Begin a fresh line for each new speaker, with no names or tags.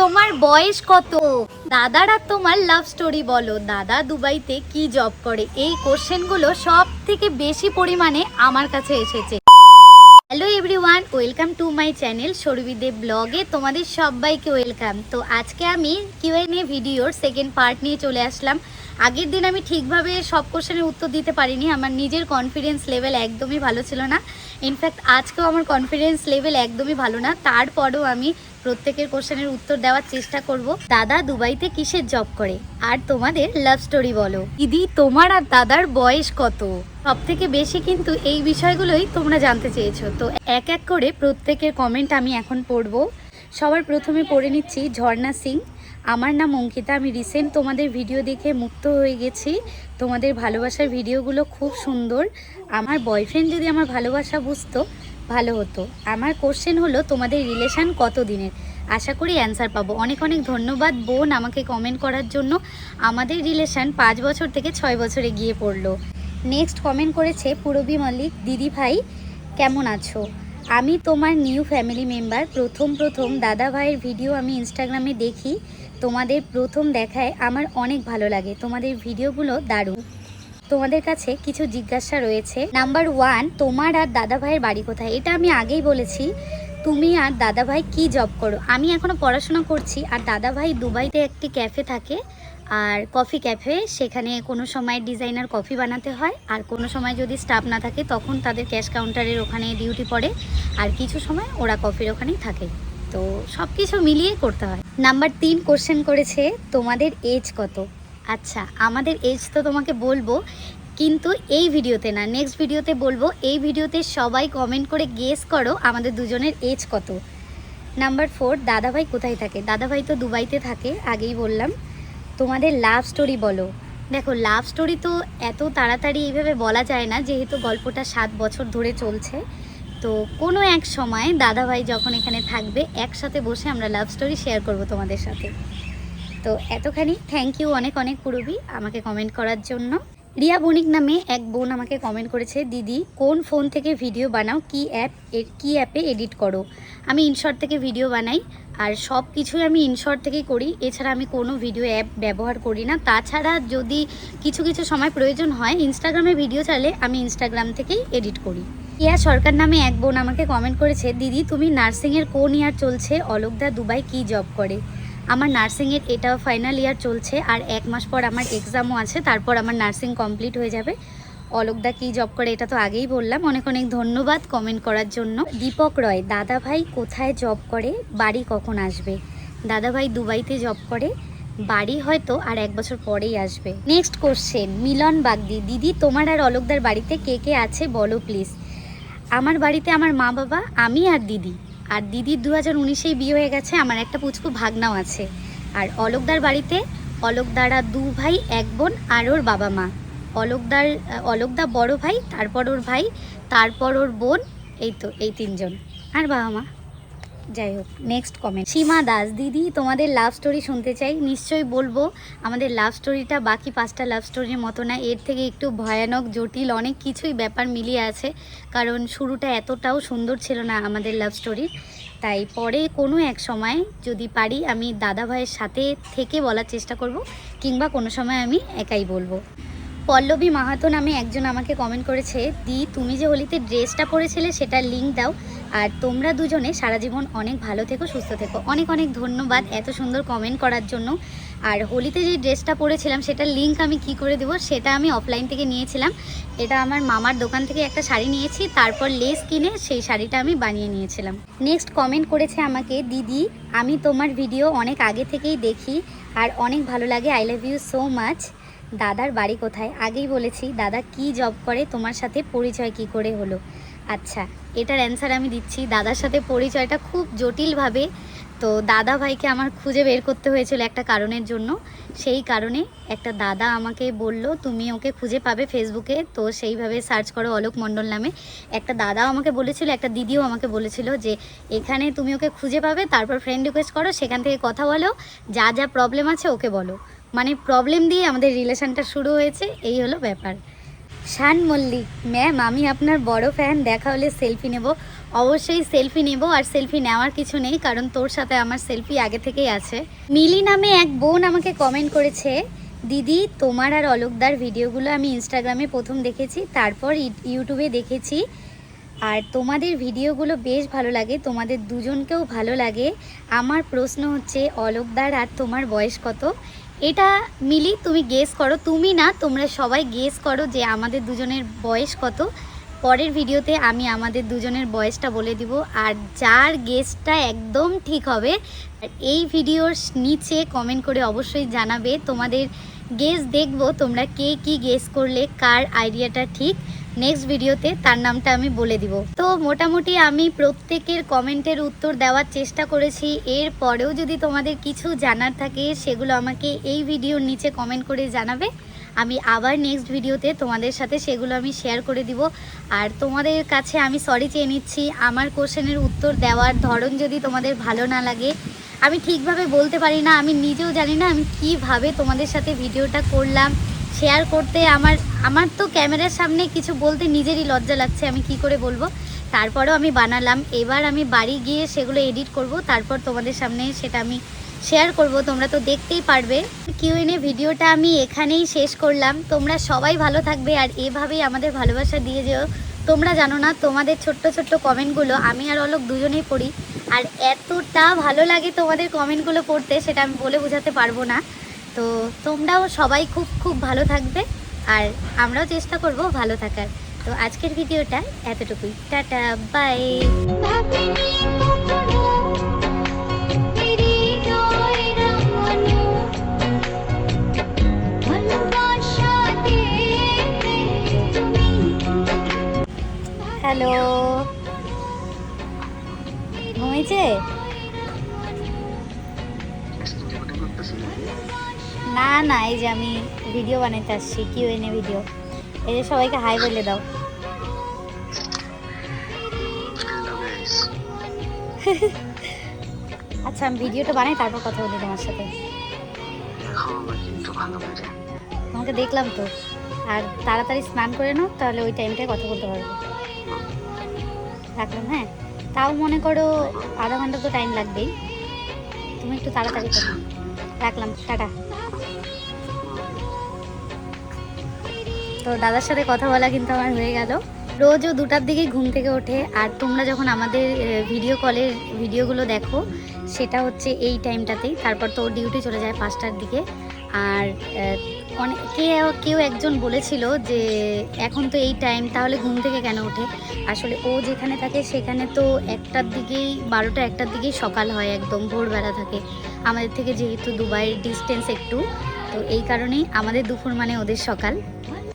তোমার বয়স কত? দাদারা তোমার লাভ স্টোরি বলো। দাদা দুবাইতে কি জব করে? এই কোশ্চেনগুলো সব থেকে বেশি পরিমাণে আমার কাছে এসেছে। Hello everyone welcome to my channel সরবিদে ব্লগে তোমাদের সবাইকে ওয়েলকাম তো আজকে আমি কিউএনএ ভিডিওর সেকেন্ড পার্ট নিয়ে চলে আসলাম। আগের দিন আমি ঠিকভাবে সব কোশ্চেনের উত্তর দিতে পারিনি। আমার নিজের কনফিডেন্স লেভেল একদমই ভালো ছিল না। ইনফ্যাক্ট আজকেও আমার কনফিডেন্স লেভেল একদমই ভালো না। তারপরেও আমি প্রত্যেকের কোশ্চেনের উত্তর দেওয়ার চেষ্টা করব। দাদা, দুবাইতে কিসের জব করে? আর তোমাদের লাভ স্টোরি বলো। দিদি তোমার আর দাদার বয়স কত? সব থেকে বেশি কিন্তু এই বিষয়গুলোই তোমরা জানতে চেয়েছো। তো এক এক করে প্রত্যেকের কমেন্ট আমি এখন পড়ব। সবার প্রথমে পড়ে নিচ্ছি ঝর্ণা সিং। আমার নাম অঙ্কিতা, আমি রিসেন্ট তোমাদের ভিডিও দেখে মুক্ত হয়ে গেছি। তোমাদের ভালোবাসার ভিডিওগুলো খুব সুন্দর। আমার বয়ফ্রেন্ড যদি আমার ভালোবাসা বুঝতো ভালো হতো। আমার কোশ্চেন হলো, তোমাদের রিলেশান কত দিনের আশা করি অ্যান্সার পাবো। অনেক অনেক ধন্যবাদ বোন আমাকে কমেন্ট করার জন্য। আমাদের রিলেশন পাঁচ বছর থেকে ছয় বছরে গিয়ে পড়ল। নেক্সট কমেন্ট করেছে পুরবী মল্লিক, দিদি ভাই, কেমন আছো? আমি তোমার নিউ ফ্যামিলি মেম্বার প্রথম প্রথম দাদা ভাইয়ের ভিডিও আমি ইনস্টাগ্রামে দেখি। তোমাদের প্রথম দেখায় আমার অনেক ভালো লাগে। তোমাদের ভিডিওগুলো দারুণ। তোমাদের কাছে কিছু জিজ্ঞাসা রয়েছে। নাম্বার ওয়ান তোমার আর দাদা ভাইয়ের বাড়ি কোথায়? এটা আমি আগেই বলেছি, তুমি আর দাদা ভাই কি জব করো? আমি এখনও পড়াশোনা করছি, আর দাদা ভাই দুবাইতে একটি ক্যাফে থাকে, আর কফি ক্যাফে সেখানে কোনো সময় ডিজাইনার কফি বানাতে হয়, আর কোনো সময় যদি স্টাফ না থাকে, তখন তাদের ক্যাশ কাউন্টারের ওখানে ডিউটি পড়ে, আর কিছু সময় ওরা কফির ওখানেই থাকে। তো সব কিছু মিলিয়ে করতে হয়। নাম্বার তিন কোশ্চেন করেছে, তোমাদের এজ কত? আচ্ছা আমাদের এজ তো তোমাকে বলব, কিন্তু এই ভিডিওতে না নেক্সট ভিডিওতে বলব, এই ভিডিওতে সবাই কমেন্ট করে গেস করো আমাদের দুজনের এজ কত। নাম্বার ফোর দাদাভাই কোথায় থাকে? দাদাভাই তো দুবাইতে থাকে, আগেই বললাম। তোমাদের লাভ স্টোরি বলো। দেখো লাভ স্টোরি তো এত তাড়াতাড়ি এইভাবে বলা যায় না, যেহেতু গল্পটা সাত বছর ধরে চলছে। তো কোনো এক সময় দাদাভাই যখন এখানে থাকবে, একসাথে বসে আমরা লাভ স্টোরি শেয়ার করব তোমাদের সাথে। তো এতখানি। থ্যাংক ইউ অনেক অনেক পুরবি আমাকে কমেন্ট করার জন্য। রিয়া বণিক নামে এক বোন আমাকে কমেন্ট করেছে, দিদি, কোন ফোন থেকে ভিডিও বানাও? কি অ্যাপ কি অ্যাপে এডিট করো? আমি ইনশর্ট থেকে ভিডিও বানাই, আর সব কিছুই আমি ইনশর্ট থেকেই করি। এছাড়া আমি কোনো ভিডিও অ্যাপ ব্যবহার করি না। তাছাড়া যদি কিছু কিছু সময় প্রয়োজন হয় ইনস্টাগ্রামে ভিডিও চালে আমি ইনস্টাগ্রাম থেকেই এডিট করি। ইয়া সরকার নামে এক বোন আমাকে কমেন্ট করেছে, দিদি, তুমি নার্সিংয়ের কোন ইয়ার চলছে? অলোকদা দুবাই কি জব করে? আমার নার্সিংয়ের এটাও ফাইনাল ইয়ার চলছে আর এক মাস পর আমার এক্সামও আছে, তারপর আমার নার্সিং কমপ্লিট হয়ে যাবে। অলোকদা কি জব করে এটা তো আগেই বললাম। অনেক অনেক ধন্যবাদ কমেন্ট করার জন্য। দীপক রয় দাদা ভাই কোথায় জব করে? বাড়ি কখন আসবে? দাদা ভাই দুবাইতে জব করে, বাড়ি হয়তো আর এক বছর পরেই আসবে। নেক্সট কোশ্চেন মিলন বাগদি, দিদি, তোমার আর অলোকদার বাড়িতে কে কে আছে? বলো প্লিজ আমার বাড়িতে আমার মা বাবা আমি আর দিদি। আর দিদির দু হাজার উনিশেই বিয়ে হয়ে গেছে, আমার একটা পুচকু ভাগনাও আছে। আর অলোকদার বাড়িতে অলোকদারা দু ভাই, এক বোন আর ওর বাবা মা। অলোকদার, অলোকদা বড় ভাই, তারপর ওর ভাই, তারপর ওর বোন, এই তো, এই তিনজন। আর বাবা মা? যাই হোক নেক্সট কমেন্ট সীমা দাস, দিদি, তোমাদের লাভ স্টোরি শুনতে চাই। নিশ্চয়ই বলব, আমাদের লাভ স্টোরিটা বাকি পাঁচটা লাভ স্টোরির মতো না। এর থেকে একটু ভয়ানক, জটিল, অনেক কিছুই ব্যাপার মিলিয়ে আছে। কারণ শুরুটা এতটাও সুন্দর ছিল না আমাদের লাভ স্টোরির তাই পরে কোনো এক সময় যদি পারি, আমি দাদা ভাইয়ের সাথে থেকে বলার চেষ্টা করব, কিংবা কোনো সময় আমি একাই বলব। পল্লবী মাহাতো নামে একজন আমাকে কমেন্ট করেছে, দি, তুমি যে হোলিতে ড্রেসটা পরেছিলে সেটা লিঙ্ক দাও। আর তোমরা দুজনে সারা জীবন অনেক ভালো থেকো, সুস্থ থেকো। অনেক অনেক ধন্যবাদ এত সুন্দর কমেন্ট করার জন্য। আর হোলিতে যে ড্রেসটা পরেছিলাম, সেটার লিঙ্ক আমি কি করে দেবো, সেটা আমি অফলাইন থেকে নিয়েছিলাম। এটা আমার মামার দোকান থেকে একটা শাড়ি নিয়েছি, তারপর লেস কিনে সেই শাড়িটা আমি বানিয়ে নিয়েছিলাম। নেক্সট কমেন্ট করেছে আমাকে, দিদি, আমি তোমার ভিডিও অনেক আগে থেকেই দেখি আর অনেক ভালো লাগে I love you so much দাদার বাড়ি কোথায়? আগেই বলেছি, দাদা কি জব করে, তোমার সাথে পরিচয় কি করে হলো? আচ্ছা এটার অ্যান্সার আমি দিচ্ছি। দাদার সাথে পরিচয়টা খুব জটিলভাবে। তো দাদা ভাইকে আমার খুঁজে বের করতে হয়েছিল একটা কারণের জন্য। সেই কারণে একটা দাদা আমাকে বলল, তুমি ওকে খুঁজে পাবে ফেসবুকে। তো সেইভাবে সার্চ করো অলোক মণ্ডল নামে। একটা দাদাও আমাকে বলেছিল, একটা দিদিও আমাকে বলেছিল যে, এখানে তুমি ওকে খুঁজে পাবে, তারপর ফ্রেন্ড রিকোয়েস্ট করো, সেখান থেকে কথা বলো, যা যা প্রবলেম আছে ওকে বলো। মানে প্রবলেম দিয়ে আমাদের রিলেশনটা শুরু হয়েছে, এই হলো ব্যাপার। শান মল্লিক। ম্যাম, আমি আপনার বড় ফ্যান দেখা হলে সেলফি নেব। অবশ্যই সেলফি নেব আর সেলফি নেওয়ার কিছু নেই, কারণ তোর সাথে আমার সেলফি আগে থেকেই আছে। মিলি নামে এক বোন আমাকে কমেন্ট করেছে, দিদি, তোমার আর অলোকদার ভিডিওগুলো আমি ইনস্টাগ্রামে প্রথম দেখেছি, তারপর ইউটিউবে দেখেছি। আর তোমাদের ভিডিওগুলো বেশ ভালো লাগে, তোমাদের দুজনকেও ভালো লাগে। আমার প্রশ্ন হচ্ছে, অলোকদার আর তোমার বয়স কত? এটা মিলি, তুমি গেস করো। তুমি না, তোমরা সবাই গেস করো যে আমাদের দুজনের বয়স কত। পরের ভিডিওতে আমি আমাদের দুজনের বয়সটা বলে দিব। আর যার গেসটা একদম ঠিক হবে এই ভিডিওর নিচে কমেন্ট করে অবশ্যই জানাবে। তোমাদের গেস দেখব, তোমরা কে কি গেস করলে, কার আইডিয়াটা ঠিক। নেক্সট ভিডিওতে তার নামটা আমি বলে দিব। তো মোটামুটি আমি প্রত্যেকের কমেন্টের উত্তর দেওয়ার চেষ্টা করেছি। এর পরেও যদি তোমাদের কিছু জানার থাকে, সেগুলো আমাকে এই ভিডিওর নিচে কমেন্ট করে জানাবে। আমি আবার নেক্সট ভিডিওতে তোমাদের সাথে সেগুলো আমি শেয়ার করে দিব। আর তোমাদের কাছে আমি সরি চেয়ে নিচ্ছি, আমার কোশ্চেনের উত্তর দেওয়ার ধরন যদি তোমাদের ভালো না লাগে। আমি ঠিকভাবে বলতে পারি না, আমি নিজেও জানি না আমি কীভাবে তোমাদের সাথে ভিডিওটা করলাম। শেয়ার করতে আমার আমার তো ক্যামেরার সামনে কিছু বলতে নিজেরই লজ্জা লাগছে, আমি কি করে বলব? তারপরেও আমি বানালাম, এবার আমি বাড়ি গিয়ে সেগুলো এডিট করব, তারপর তোমাদের সামনে সেটা আমি শেয়ার করব, তোমরা তো দেখতেই পারবে। কিউএনএ ভিডিওটা আমি এখানেই শেষ করলাম, তোমরা সবাই ভালো থাকবে, আর এভাবেই আমাদের ভালোবাসা দিয়ে যেও। তোমরা জানো না, তোমাদের ছোট্ট ছোট্ট কমেন্টগুলো, আমি আর অলোক দুজনেই পড়ি, আর এতটা ভালো লাগে তোমাদের কমেন্টগুলো পড়তে, সেটা আমি বলে বোঝাতে পারব না। তো তোমরাও সবাই খুব খুব ভালো থাকবে আর আমরাও চেষ্টা করব ভালো থাকার। তো আজকের ভিডিওটা এতটুকুই। Tata bye. হ্যালো। ঘুমিয়েছে? না না এই যে আমি ভিডিও বানাইতে আসছি কিউ এনে ভিডিও এই যে সবাইকে হাই বলে দাও। আচ্ছা আমি ভিডিওটা বানাই তারপর কথা বলি তোমার সাথে। তোমাকে দেখলাম তো। আর তাড়াতাড়ি স্নান করে নাও তাহলে ওই টাইমটায় কথা বলতে পারব। রাখলাম হ্যাঁ? তাও মনে করো আধা ঘণ্টা তো টাইম লাগবেই। তুমি একটু তাড়াতাড়ি করো। রাখলাম টাটা। তো দাদার সাথে কথা বলা কিন্তু আমার হয়ে গেল। রোজও দুটার দিকেই ঘুম থেকে ওঠে, আর তোমরা যখন আমাদের ভিডিও কলের ভিডিওগুলো দেখো, সেটা হচ্ছে এই টাইমটাতেই তারপর তো ডিউটি চলে যায় পাঁচটার দিকে। আর অনেক কেউ একজন বলেছিল যে, এখন তো এই টাইম তাহলে ঘুম থেকে কেন ওঠে? আসলে ও যেখানে থাকে, সেখানে তো একটার দিকেই, বারোটা একটার দিকেই সকাল হয় একদম, ভোরবেলা থাকে। আমাদের থেকে যেহেতু দুবাইয়ের ডিস্টেন্স একটু, তো এই কারণেই আমাদের দুপুর মানে ওদের সকাল।